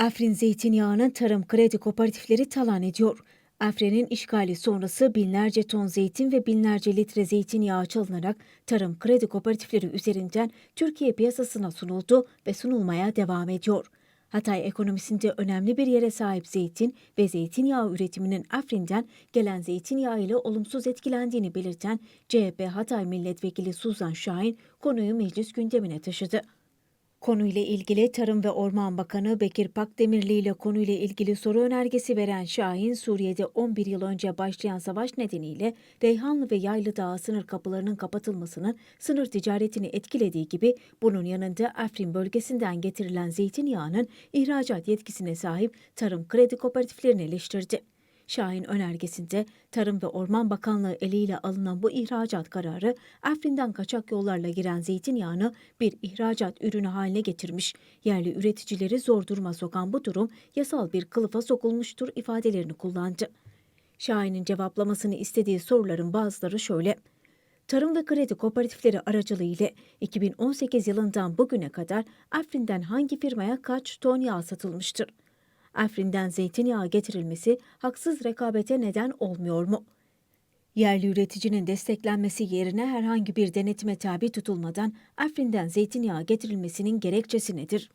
Afrin zeytinyağının tarım kredi kooperatifleri talan ediyor. Afrin'in işgali sonrası binlerce ton zeytin ve binlerce litre zeytinyağı çalınarak tarım kredi kooperatifleri üzerinden Türkiye piyasasına sunuldu ve sunulmaya devam ediyor. Hatay ekonomisinde önemli bir yere sahip zeytin ve zeytinyağı üretiminin Afrin'den gelen zeytinyağı ile olumsuz etkilendiğini belirten CHP Hatay Milletvekili Suzan Şahin konuyu meclis gündemine taşıdı. Konuyla ilgili Tarım ve Orman Bakanı Bekir Pakdemirli ile konuyla ilgili soru önergesi veren Şahin, Suriye'de 11 yıl önce başlayan savaş nedeniyle Reyhanlı ve Yaylı Dağı sınır kapılarının kapatılmasının sınır ticaretini etkilediği gibi bunun yanında Afrin bölgesinden getirilen zeytinyağının ihracat yetkisine sahip tarım kredi kooperatiflerini eleştirdi. Şahin önergesinde Tarım ve Orman Bakanlığı eliyle alınan bu ihracat kararı Afrin'den kaçak yollarla giren zeytinyağını bir ihracat ürünü haline getirmiş. Yerli üreticileri zor duruma sokan bu durum yasal bir kılıfa sokulmuştur ifadelerini kullandı. Şahin'in cevaplamasını istediği soruların bazıları şöyle. Tarım ve Kredi Kooperatifleri aracılığıyla 2018 yılından bugüne kadar Afrin'den hangi firmaya kaç ton yağ satılmıştır? Afrin'den zeytinyağı getirilmesi haksız rekabete neden olmuyor mu? Yerli üreticinin desteklenmesi yerine herhangi bir denetime tabi tutulmadan Afrin'den zeytinyağı getirilmesinin gerekçesi nedir?